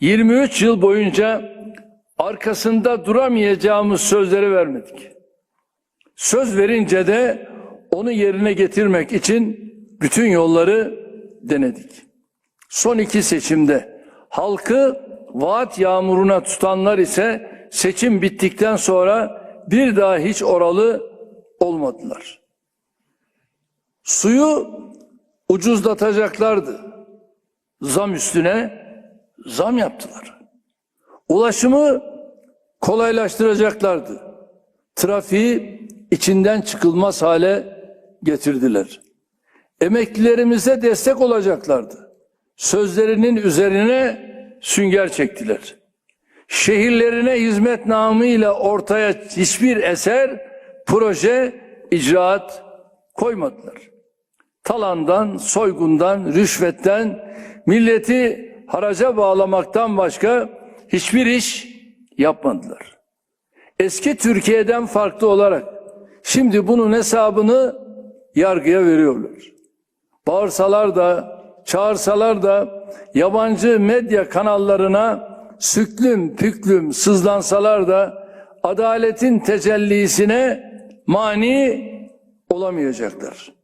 23 yıl boyunca arkasında duramayacağımız sözleri vermedik. Söz verince de onu yerine getirmek için bütün yolları denedik. Son iki seçimde halkı vaat yağmuruna tutanlar ise seçim bittikten sonra bir daha hiç oralı olmadılar. Suyu ucuzlatacaklardı. Zam üstüne zam yaptılar. Ulaşımı kolaylaştıracaklardı. Trafiği içinden çıkılmaz hale getirdiler. Emeklilerimize destek olacaklardı. Sözlerinin üzerine sünger çektiler. Şehirlerine hizmet namıyla ortaya hiçbir eser, proje, icraat koymadılar. Talandan, soygundan, rüşvetten, milleti haraca bağlamaktan başka hiçbir iş yapmadılar. Eski Türkiye'den farklı olarak şimdi bunun hesabını yargıya veriyorlar. Bağırsalar da, çağırsalar da yabancı medya kanallarına süklüm püklüm sızlansalar da adaletin tecellisine mani olamayacaklar.